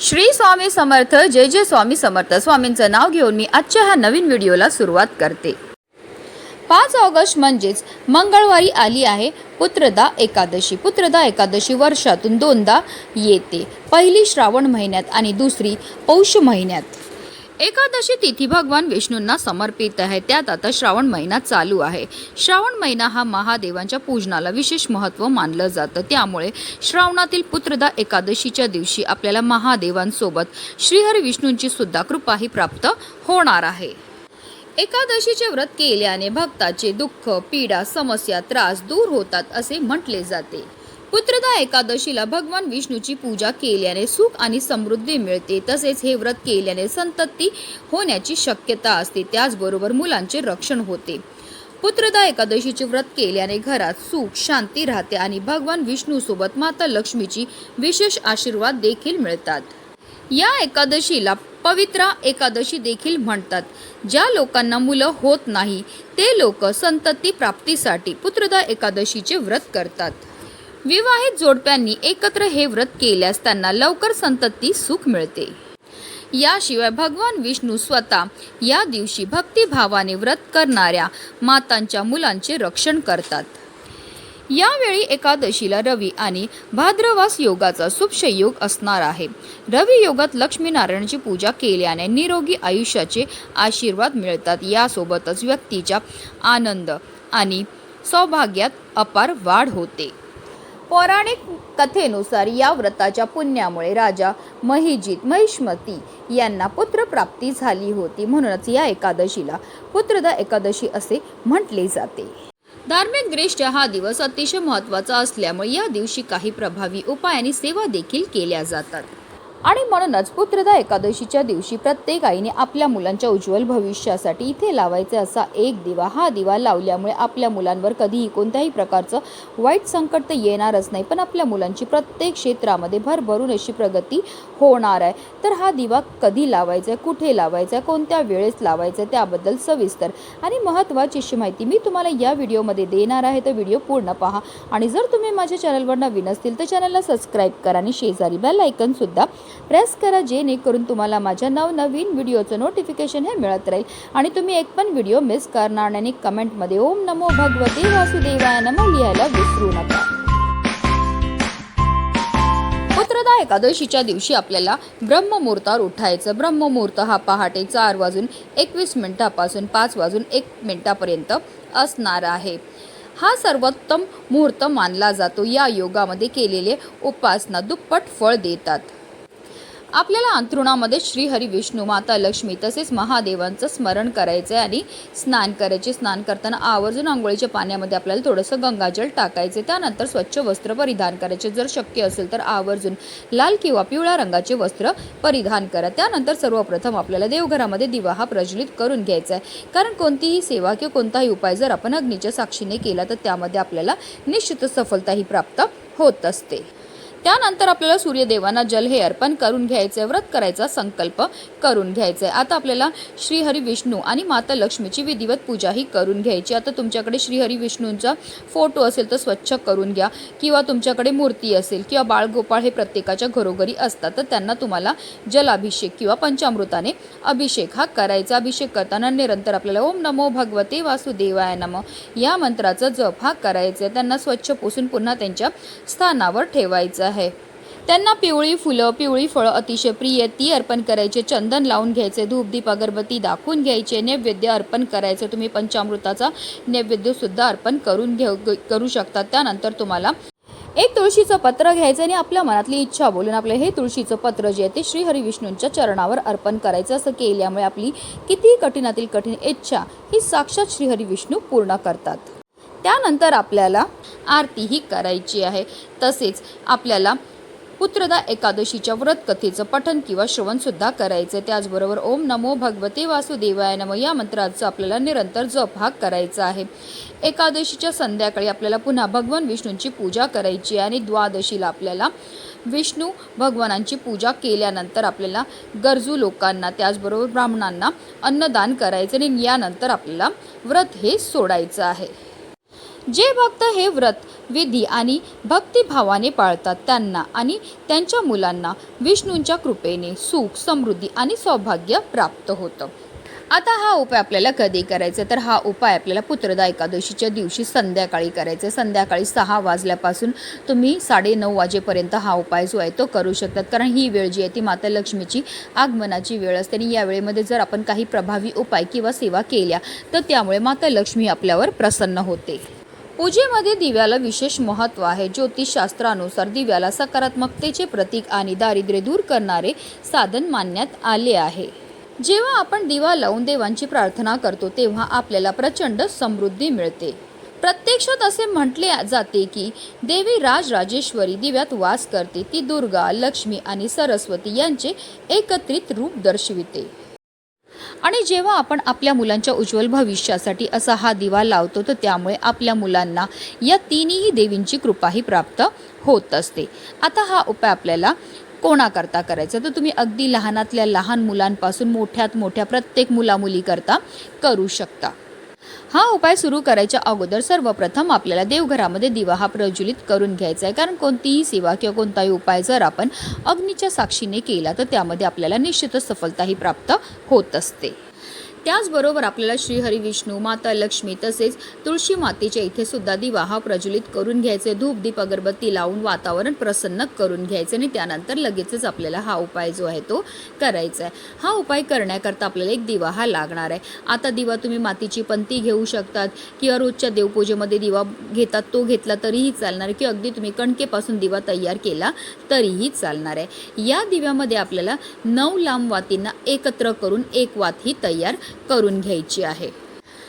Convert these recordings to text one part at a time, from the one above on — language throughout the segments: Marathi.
श्री स्वामी समर्थ जय जय स्वामी समर्थ. स्वामींचं नाव घेऊन मी आजच्या ह्या नवीन व्हिडिओला सुरुवात करते. पाच ऑगस्ट म्हणजेच मंगळवारी आली आहे पुत्रदा एकादशी. पुत्रदा एकादशी वर्षातून दोनदा येते. पहिली श्रावण महिन्यात आणि दुसरी पौष महिन्यात. एकादशी तिथी भगवान विष्णूंना समर्पित आहे. त्यात आता श्रावण महिना चालू आहे. श्रावण महिना हा महादेवांच्या पूजनाला विशेष महत्त्व मानलं जातं. त्यामुळे श्रावणातील पुत्रदा एकादशीच्या दिवशी आपल्याला महादेवांसोबत श्रीहरी विष्णूंची सुद्धा कृपाही प्राप्त होणार आहे. एकादशीचे व्रत केल्याने भक्ताचे दुःख पीडा समस्या त्रास दूर होतात असे म्हटले जाते. पुत्रदा एकादशीला भगवान विष्णूची पूजा केल्याने सुख आणि समृद्धी मिळते. तसेच हे व्रत केल्याने संतती होण्याची शक्यता असते. त्याचबरोबर मुलांचे रक्षण होते. पुत्रदा एकादशीचे व्रत केल्याने घरात सुख शांती राहते आणि भगवान विष्णूसोबत माता लक्ष्मीची विशेष आशीर्वाद देखील मिळतात. या एकादशीला पवित्रा एकादशी देखील म्हणतात. ज्या लोकांना मुलं होत नाही ते लोक संतती प्राप्तीसाठी पुत्रदा एकादशीचे व्रत करतात. विवाहित जोडप्यांनी एकत्र हे व्रत केल्यास त्यांना लवकर संतती सुख मिळते. याशिवाय भगवान विष्णू स्वतः या दिवशी भक्तिभावाने व्रत करणाऱ्या मातांच्या मुलांचे रक्षण करतात. यावेळी एकादशीला रवी आणि भाद्रवास योगाचा शुभयोग असणार आहे. रवी योगात लक्ष्मीनारायणाची पूजा केल्याने निरोगी आयुष्याचे आशीर्वाद मिळतात. यासोबतच व्यक्तीच्या आनंद आणि सौभाग्यात अपार वाढ होते. पौराणिक कथेनुसार या व्रताच्या पुण्यामुळे राजा महिजित महिष्मती यांना पुत्रप्राप्ती झाली होती. म्हणूनच या एकादशीला पुत्रदा एकादशी असे म्हटले जाते. धार्मिक दृष्ट्या हा दिवस अतिशय महत्त्वाचा असल्यामुळे या दिवशी काही प्रभावी उपाय आणि सेवा देखील केल्या जातात. आणि म्हणूनच पुत्रदा एकादशीच्या दिवशी प्रत्येक आईने आपल्या मुलांच्या उज्ज्वल भविष्यासाठी इथे लावायचा असा एक दिवा. हा दिवा लावल्यामुळे आपल्या मुलांवर कधीही कोणत्याही प्रकारचं वाईट संकट तर येणारच नाही पण आपल्या मुलांची प्रत्येक क्षेत्रामध्ये भरभरून अशी प्रगती होणार आहे. तर हा दिवा कधी लावायचा आहे कुठे लावायचा आहे कोणत्या वेळेस लावायचा आहे त्याबद्दल सविस्तर आणि महत्त्वाची अशी माहिती मी तुम्हाला या व्हिडिओमध्ये देणार आहे. तर व्हिडिओ पूर्ण पहा आणि जर तुम्ही माझ्या चॅनलवर नवीन असतील तर चॅनलला सबस्क्राईब करा आणि शेजारी बेल आयकनसुद्धा प्रेस करा जेणेकरून तुम्हाला माझ्या नवनवीन व्हिडिओचं नोटिफिकेशन हे मिळत राहील. आणि तुम्ही एक पण व्हिडिओ मिस करणार नाही. कमेंटमध्ये ओम नमो भगवते वासुदेवाय नमो लिहायला विसरू नका. पुत्रदा एकादशीच्या दिवशी आपल्याला ब्रह्ममुहूर्तावर उठायचं. ब्रह्ममुहूर्त हा पहाटे चार वाजून एकवीस मिनिटापासून पाच वाजून एक मिनिटापर्यंत असणार आहे. हा सर्वोत्तम मुहूर्त मानला जातो. या योगामध्ये केलेले उपासना दुप्पट फळ देतात. आपल्याला अंथरुणामध्ये श्रीहरी विष्णू माता लक्ष्मी तसेच महादेवांचं स्मरण करायचं आहे आणि स्नान करायचे. स्नान करताना आवर्जून आंघोळीच्या पाण्यामध्ये आपल्याला थोडंसं गंगाजल टाकायचे. त्यानंतर स्वच्छ वस्त्र परिधान करायचे. जर शक्य असेल तर आवर्जून लाल किंवा पिवळ्या रंगाचे वस्त्र परिधान करा. त्यानंतर सर्वप्रथम आपल्याला देवघरामध्ये दिवा हा प्रज्वलित करून घ्यायचा आहे कारण कोणतीही सेवा किंवा कोणताही उपाय जर आपण अग्नीच्या साक्षीने केला तर त्यामध्ये आपल्याला निश्चित सफलताही प्राप्त होत असते. त्यानंतर आपल्याला सूर्यदेवांना जल हे अर्पण करून घ्यायचे व्रत करायचा संकल्प करून घ्यायचा. आहे आता आपल्याला श्रीहरी विष्णू आणि माता लक्ष्मीची विधिवत पूजाही करून घ्यायची. आता तुमच्याकडे श्रीहरी विष्णूंचा फोटो असेल तर स्वच्छ करून घ्या किंवा तुमच्याकडे मूर्ती असेल किंवा बाळगोपाळ हे प्रत्येकाच्या घरोघरी असतात तर त्यांना तुम्हाला जलाभिषेक किंवा पंचामृताने अभिषेक हा करायचा. अभिषेक करताना निरंतर आपल्याला ओम नमो भगवते वासुदेवाय नम या मंत्राचा जप हा करायचा. आहे त्यांना स्वच्छ पुसून पुन्हा त्यांच्या स्थानावर ठेवायचं आहे. त्यांना पिवळी फुलं पिवळी फळं अतिशय प्रिय ती अर्पण करायचे चंदन लावून घ्यायचे धूपदीप अगरबत्ती दाखवून घ्यायचे नैवेद्य अर्पण करायचं. तुम्ही पंचामृताचा नैवेद्यसुद्धा अर्पण करून घेऊ करू शकता. त्यानंतर तुम्हाला एक तुळशीचं पत्र घ्यायचं आणि आपल्या मनातली इच्छा बोलून आपलं हे तुळशीचं पत्र जे आहे ते श्रीहरिविष्णूंच्या चरणावर अर्पण करायचं. असं केल्यामुळे आपली किती कठीणातील कठीण इच्छा ही साक्षात श्रीहरिविष्णू पूर्ण करतात. त्यानंतर आपल्याला आरतीही करायची आहे. तसेच आपल्याला पुत्रदा एकादशीच्या व्रतकथेचं पठन किंवा श्रवणसुद्धा करायचं त्याचबरोबर ओम नमो भगवते वासुदेवाय नम या मंत्राचं आपल्याला निरंतर जप हा करायचा आहे. एकादशीच्या संध्याकाळी आपल्याला पुन्हा भगवान विष्णूंची पूजा करायची आहे आणि द्वादशीला आपल्याला विष्णू भगवानांची पूजा केल्यानंतर आपल्याला गरजू लोकांना त्याचबरोबर ब्राह्मणांना अन्नदान करायचं आणि यानंतर आपल्याला व्रत हे सोडायचं आहे. जे भक्त हे व्रत विधी आणि भक्तिभावाने पाळतात त्यांना आणि त्यांच्या मुलांना विष्णूंच्या कृपेने सुख समृद्धी आणि सौभाग्य प्राप्त होतं. आता हा उपाय आपल्याला कधी करायचा? तर हा उपाय आपल्याला पुत्रदा एकादशीच्या दिवशी संध्याकाळी करायचा. संध्याकाळी सहा वाजल्यापासून तुम्ही साडेनऊ वाजेपर्यंत हा उपाय जो आहे तो करू शकतात. कारण ही वेळ जी आहे ती माता लक्ष्मीची आगमनाची वेळ असते आणि या वेळेमध्ये जर आपण काही प्रभावी उपाय किंवा सेवा केल्या तर त्यामुळे माता लक्ष्मी आपल्यावर प्रसन्न होते. पूजेमध्ये दिव्याला विशेष महत्त्व आहे. ज्योतिषशास्त्रानुसार दिव्याला सकारात्मकतेचे प्रतीक आणि दारिद्र्य दूर करणारे साधन मानण्यात आले आहे. जेव्हा आपण दिवा लावून देवांची प्रार्थना करतो तेव्हा आपल्याला प्रचंड समृद्धी मिळते. प्रत्यक्षात असे म्हटले जाते की देवी राजराजेश्वरी दिव्यात वास करते. ती दुर्गा लक्ष्मी आणि सरस्वती यांचे एकत्रित रूप दर्शविते. आणि जेव्हा आपण आपल्या मुलांच्या उज्ज्वल भविष्यासाठी असा हा दिवा लावतो तर त्यामुळे आपल्या मुलांना या तिन्ही देवींची कृपाही प्राप्त होत असते. आता हा उपाय आपल्याला कोणाकरता करायचा? तर तुम्ही अगदी लहानातल्या लहान मुलांपासून मोठ्यात मोठ्या प्रत्येक मुलामुलीकरता करू शकता. हा उपाय सुरू करायच्या अगोदर सर्वप्रथम आपल्याला देवघरामध्ये दिवा हा प्रज्वलित करून घ्यायचा आहे. कारण कोणतीही सेवा किंवा कोणताही उपाय जर आपण अग्नीच्या साक्षीने केला तर त्यामध्ये आपल्याला निश्चितच सफलताही प्राप्त होत असते. त्याचबरोबर आपल्याला श्रीहरी विष्णू माता लक्ष्मी तसेच तुळशी मातेच्या इथे सुद्धा दिवा हा प्रज्वलित करून घ्यायचे. धूप दीप अगरबत्ती लावून वातावरण प्रसन्न करून घ्यायचे आणि त्यानंतर लगेचच आपल्याला हा उपाय जो आहे तो करायचा आहे. हा उपाय करण्याकरता आपल्याला एक दिवा हा लागणार आहे. आता दिवा तुम्ही मातीची पंती घेऊ शकतात किंवा रोजच्या देवपूजेमध्ये दिवा घेतात तो घेतला तरीही चालणार. किंवा अगदी तुम्ही कणकेपासून दिवा तयार केला तरीही चालणार आहे. या दिव्यामध्ये आपल्याला नऊ लांब वातींना एकत्र करून एक वात ही तयार करून घ्यायची आहे.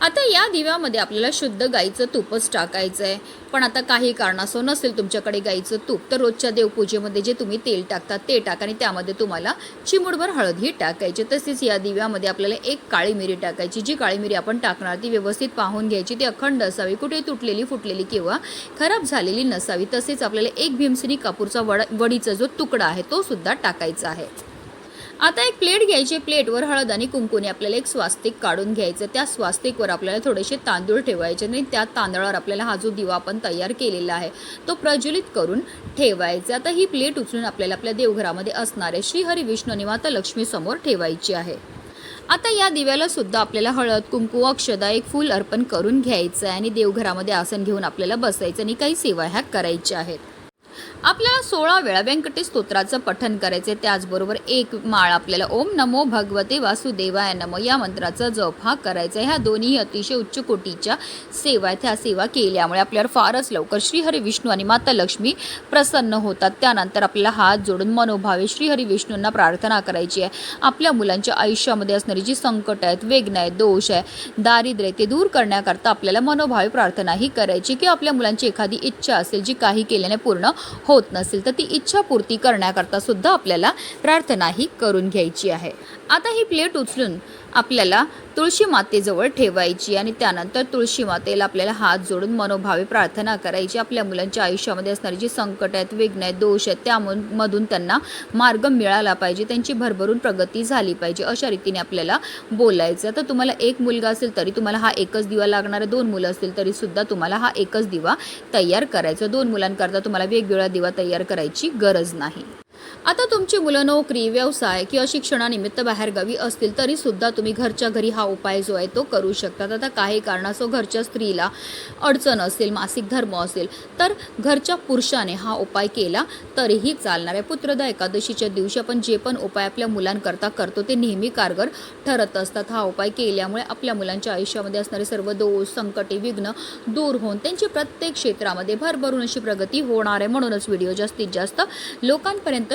आता या दिव्यामध्ये आपल्याला शुद्ध गाईचं तूपच टाकायचं आहे पण आता काही कारणासो नसेल तुमच्याकडे गाईचं तूप तर रोजच्या देवपूजेमध्ये जे तुम्ही तेल टाकतात ते टाका आणि त्यामध्ये तुम्हाला चिमुडभर हळदही टाकायची. तसेच या दिव्यामध्ये आपल्याला एक काळी मिरी टाकायची. जी काळी मिरी आपण टाकणार ती व्यवस्थित पाहून घ्यायची. ती अखंड असावी. कुठे तुटलेली फुटलेली किंवा खराब झालेली नसावी. तसेच आपल्याला एक भीमसिनी कापूरचा वड वडीचा जो तुकडा आहे तो सुद्धा टाकायचा आहे. आता एक प्लेट घ्यायची प्लेटवर हळद आणि कुंकुने आपल्याला एक स्वास्तिक काढून घ्यायचं त्या स्वास्तिकवर आपल्याला थोडेसे तांदूळ ठेवायचे आणि त्या तांदळावर आपल्याला हा जो दिवा आपण तयार केलेला आहे तो प्रज्वलित करून ठेवायचा आता ही प्लेट उचलून आपल्याला आपल्या देवघरामध्ये असणारे श्रीहरी विष्णू निमाता लक्ष्मीसमोर ठेवायची आहे. आता या दिव्याला सुद्धा आपल्याला हळद कुंकू अक्षदा एक फूल अर्पण करून घ्यायचं आहे आणि देवघरामध्ये आसन घेऊन आपल्याला बसायचं आणि काही सेवा ह्या करायच्या आहेत. आपल्याला सोळा वेळा व्यंकटेश स्तोत्राचं पठन करायचे त्याचबरोबर एक माळ आपल्याला ओम नमो भगवते वासुदेवाय नम या मंत्राचा जप हा करायचा आहे. ह्या दोन्ही अतिशय उच्च कोटीच्या सेवा आहेत. ह्या सेवा केल्यामुळे आपल्यावर फारच लवकर श्रीहरी विष्णू आणि माता लक्ष्मी प्रसन्न होतात. त्यानंतर आपल्याला हात जोडून मनोभावे श्रीहरी विष्णूंना प्रार्थना करायची आहे. आपल्या मुलांच्या आयुष्यामध्ये असणारी जी संकट आहेत वेगन आहेत दोष आहे दारिद्र्य ते दूर करण्याकरता आपल्याला मनोभावे प्रार्थनाही करायची. किंवा आपल्या मुलांची एखादी इच्छा असेल जी काही केल्याने पूर्ण होत नसेल तर ती इच्छा पूर्ती करण्याकरता सुद्धा आपल्याला प्रार्थना ही करून घ्यायची आहे. आता ही प्लेट उचलून आपल्याला तुळशी मातेजवळ ठेवायची आणि त्यानंतर तुळशी मातेला आपल्याला हात जोडून मनोभावे प्रार्थना करायची. आपल्या मुलांच्या आयुष्यामध्ये असणारी जी संकट आहेत वेगन आहेत दोष आहेत त्यामधून त्यांना मार्ग मिळाला पाहिजे. त्यांची भरभरून प्रगती झाली पाहिजे अशा रीतीने आपल्याला बोलायचं तर तुम्हाला एक मुलगा असेल तरी तुम्हाला हा एकच दिवा लागणार दोन मुलं असतील तरीसुद्धा तुम्हाला हा एकच दिवा तयार करायचा दोन मुलांकरता तुम्हाला वेगवेगळा दिवा तयार करायची गरज नाही. आता तुमची मुलं नोकरी व्यवसाय किंवा शिक्षणानिमित्त बाहेरगावी असतील तरी सुद्धा तुम्ही घरच्या घरी हा उपाय जो आहे तो करू शकतात. आता काही कारणास्तव घरच्या स्त्रीला अडचण असेल मासिक धर्म असेल तर घरच्या पुरुषाने हा उपाय केला तरीही चालणार आहे. पुत्रदा एकादशीच्या दिवशी आपण जे पण उपाय आपल्या मुलांकरता करतो ते नेहमी कारगर ठरत असतात. हा उपाय केल्यामुळे आपल्या मुलांच्या आयुष्यामध्ये असणारे सर्व दोष संकटे विघ्न दूर होऊन त्यांची प्रत्येक क्षेत्रामध्ये भरभरून अशी प्रगती होणार आहे. म्हणूनच व्हिडिओ जास्तीत जास्त लोकांपर्यंत